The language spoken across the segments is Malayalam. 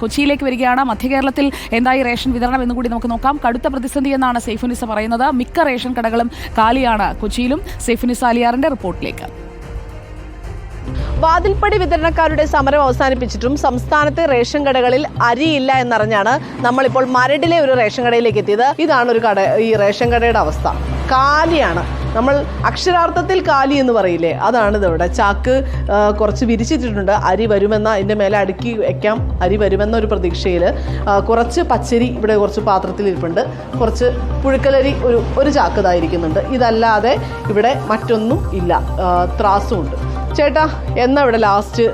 കൊച്ചിയിലേക്ക് വരികയാണ്. മധ്യകേരളത്തിൽ എന്തായി റേഷൻ വിതരണം എന്ന് കൂടി നമുക്ക് നോക്കാം. കടുത്ത പ്രതിസന്ധി എന്നാണ് സെയ്ഫുനിസ പറയുന്നത്. മിക്ക റേഷൻ കടകളും കാലിയാണ് കൊച്ചിയിലും. സെയ്ഫുനിസ അലിയാറിന്റെ റിപ്പോർട്ടിലേക്ക്. വാതിൽപ്പടി വിതരണക്കാരുടെ സമരം അവസാനിപ്പിച്ചിട്ടും സംസ്ഥാനത്തെ റേഷൻ കടകളിൽ അരിയില്ല എന്നറിഞ്ഞാണ് നമ്മളിപ്പോൾ മരടിലെ ഒരു റേഷൻ കടയിലേക്ക് എത്തിയത്. ഇതാണ് ഒരു കട ഈ റേഷൻ കടയുടെ അവസ്ഥ. കാലിയാണ്. നമ്മൾ അക്ഷരാർത്ഥത്തിൽ കാലി എന്ന് പറയില്ലേ? അതാണ് ഇതവിടെ. ചാക്ക് കുറച്ച് വിരിച്ചിട്ടിട്ടുണ്ട്. അരി വരുമെന്ന അതിന്റെ മേലെ അടുക്കി വയ്ക്കാം അരി വരുമെന്ന ഒരു പ്രതീക്ഷയിൽ കുറച്ച് പച്ചരി ഇവിടെ കുറച്ച് പാത്രത്തിൽ ഇരിപ്പുണ്ട് കുറച്ച് പുഴുക്കലരി ഒരു ഒരു ചാക്ക് ഇതായിരിക്കുന്നുണ്ട്. ഇതല്ലാതെ ഇവിടെ മറ്റൊന്നും ഇല്ല. ത്രാസുമുണ്ട് ചേട്ടാ എന്നാ ഇവിടെ ലാസ്റ്റ്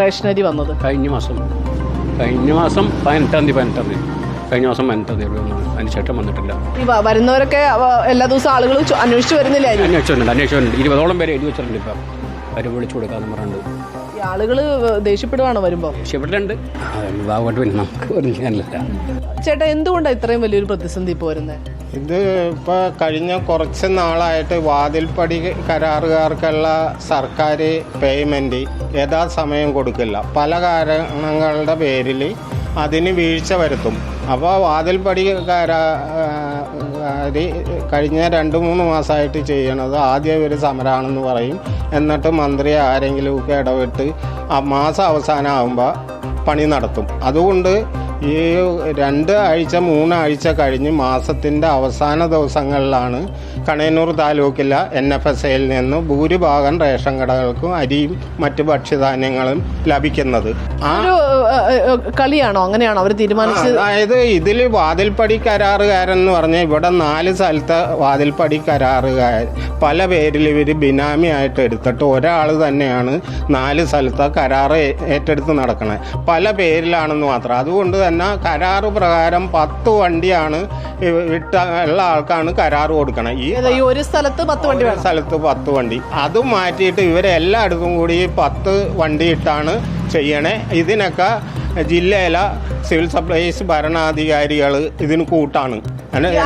റേഷനരി വന്നത്? കഴിഞ്ഞ മാസം. കഴിഞ്ഞ മാസം പതിനെട്ടാം തീയതി പതിനെട്ടാം തീയതി. കഴിഞ്ഞ ദിവസം പതിനെട്ടാം തീയതി വന്നു. അതിന് ശേഷം വന്നിട്ടില്ല. വരുന്നവരൊക്കെ എല്ലാ ദിവസവും ആളുകൾ അന്വേഷിച്ചു വരുന്നില്ലായിരുന്നു അന്വേഷിച്ചിട്ടുണ്ട് അന്വേഷിച്ചിട്ടുണ്ട്. ഇരുപതോളം പേര് എഴുതി വെച്ചിട്ടുണ്ട് ഇപ്പം. അവർ വിളിച്ചു കൊടുക്കാന്ന് പറഞ്ഞിട്ടുണ്ട് ഈ ആളുകൾ ദേഷ്യപ്പെടുവാണോ വരുമ്പോൾ ദേഷ്യപ്പെട്ടിട്ടുണ്ട്. വിഭാഗമായിട്ട് പിന്നെ നമുക്ക് ചേട്ടാ എന്തുകൊണ്ടാണ് ഇത്രയും വലിയൊരു പ്രതിസന്ധി ഇപ്പോൾ വരുന്നത് ഇത് ഇപ്പോൾ കഴിഞ്ഞ കുറച്ച് നാളായിട്ട് വാതിൽപ്പടി കരാറുകാർക്കുള്ള സർക്കാർ പേയ്മെന്റ് യഥാസമയം കൊടുക്കില്ല. പല കാരണങ്ങളുടെ പേരിൽ അതിന് വീഴ്ച വരുത്തും. അപ്പോൾ വാതിൽപ്പടി കഴിഞ്ഞ രണ്ട് മൂന്ന് മാസമായിട്ട് ചെയ്യണത് ആദ്യം ഒരു സമരമാണെന്ന് പറയും. എന്നിട്ട് മന്ത്രി ആരെങ്കിലുമൊക്കെ ഇടപെട്ട് ആ മാസം അവസാനമാകുമ്പോൾ പണി നടത്തും. അതുകൊണ്ട് ഈ രണ്ട് ആഴ്ച മൂന്നാഴ്ച കഴിഞ്ഞ് മാസത്തിന്റെ അവസാന ദിവസങ്ങളിലാണ് കണയന്നൂർ താലൂക്കിലെ എൻ എഫ് എസ് എയിൽ നിന്ന് ഭൂരിഭാഗം റേഷൻ കടകൾക്കും അരിയും മറ്റ് ഭക്ഷ്യധാന്യങ്ങളും ലഭിക്കുന്നത്. ആ കളിയാണോ? അങ്ങനെയാണോ? അവർ തീരുമാനിച്ചത്? അതായത് ഇതിൽ വാതിൽപ്പടി കരാറുകാരൻ എന്ന് പറഞ്ഞാൽ ഇവിടെ നാല് സ്ഥലത്തെ വാതിൽപ്പടി കരാറുകാർ. പല പേരിൽ ഇവർ ബിനാമിയായിട്ട് എടുത്തിട്ട് ഒരാൾ തന്നെയാണ് നാല് സ്ഥലത്തെ കരാറ് ഏറ്റെടുത്ത് നടക്കണത് പല പേരിലാണെന്ന് മാത്രം. അതുകൊണ്ട് തന്നെ കരാറ് പ്രകാരം പത്ത് വണ്ടിയാണ് വിട്ട ഉള്ള ആൾക്കാണ് കരാറ് കൊടുക്കണം. ഈ ഈ ഒരു സ്ഥലത്ത് പത്ത് വണ്ടി ഒരു സ്ഥലത്ത് പത്ത് വണ്ടി. അത് മാറ്റിയിട്ട് ഇവരെല്ലായിടത്തും കൂടി പത്ത് വണ്ടി ഇട്ടാണ് ചെയ്യണേ. ഇതിനൊക്കെ ജില്ലയിലെ സിവിൽ സപ്ലൈസ് ഭരണാധികാരികൾ ഇതിന് കൂട്ടാണ്.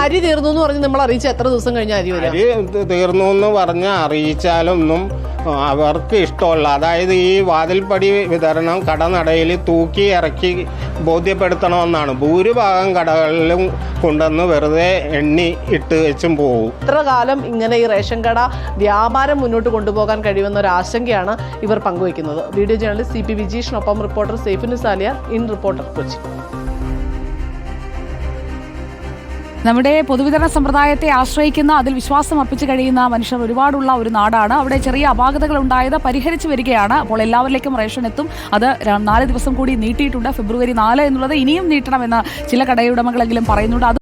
അരി തീർന്നു എന്ന് പറഞ്ഞ് നമ്മൾ അറിയിച്ച എത്ര ദിവസം കഴിഞ്ഞ അരി വരും അരി തീർന്നു എന്ന് പറഞ്ഞ് അറിയിച്ചാലൊന്നും അവർക്ക് ഇഷ്ടമല്ല. അതായത് ഈ വാതിൽപ്പടി വിതരണം കടനടയിൽ തൂക്കി ഇറക്കി ബോധ്യപ്പെടുത്തണമെന്നാണ്. ഭൂരിഭാഗം കടകളിലും കൊണ്ടുവന്ന് വെറുതെ എണ്ണി ഇട്ട് വെച്ചും പോകും ഇത്ര കാലം ഇങ്ങനെ ഈ റേഷൻ കട വ്യാപാരം മുന്നോട്ട് കൊണ്ടുപോകാൻ കഴിയുമെന്ന ഒരു ആശങ്കയാണ് ഇവർ പങ്കുവയ്ക്കുന്നത്. വീഡിയോ ജേണലിസ്റ്റ് സി പി വിജീഷിനൊപ്പം റിപ്പോർട്ടർ സേഫിനു സാലിയ ഇൻ റിപ്പോർട്ടർ കൊച്ചി. നമ്മുടെ പൊതുവിതരണ സമ്പ്രദായത്തെ ആശ്രയിക്കുന്ന അതിൽ വിശ്വാസം അർപ്പിച്ചു കഴിയുന്ന മനുഷ്യർ ഒരുപാടുള്ള ഒരു നാടാണ്. അവിടെ ചെറിയ അപാകതകൾ ഉണ്ടായത് പരിഹരിച്ചു വരികയാണ്. അപ്പോൾ എല്ലാവരിലേക്കും റേഷൻ എത്തും. അത് നാല് ദിവസം കൂടി നീട്ടിയിട്ടുണ്ട്. ഫെബ്രുവരി നാല് എന്നുള്ളത് ഇനിയും നീട്ടണമെന്ന് ചില കടയുടമകളെങ്കിലും പറയുന്നുണ്ട്.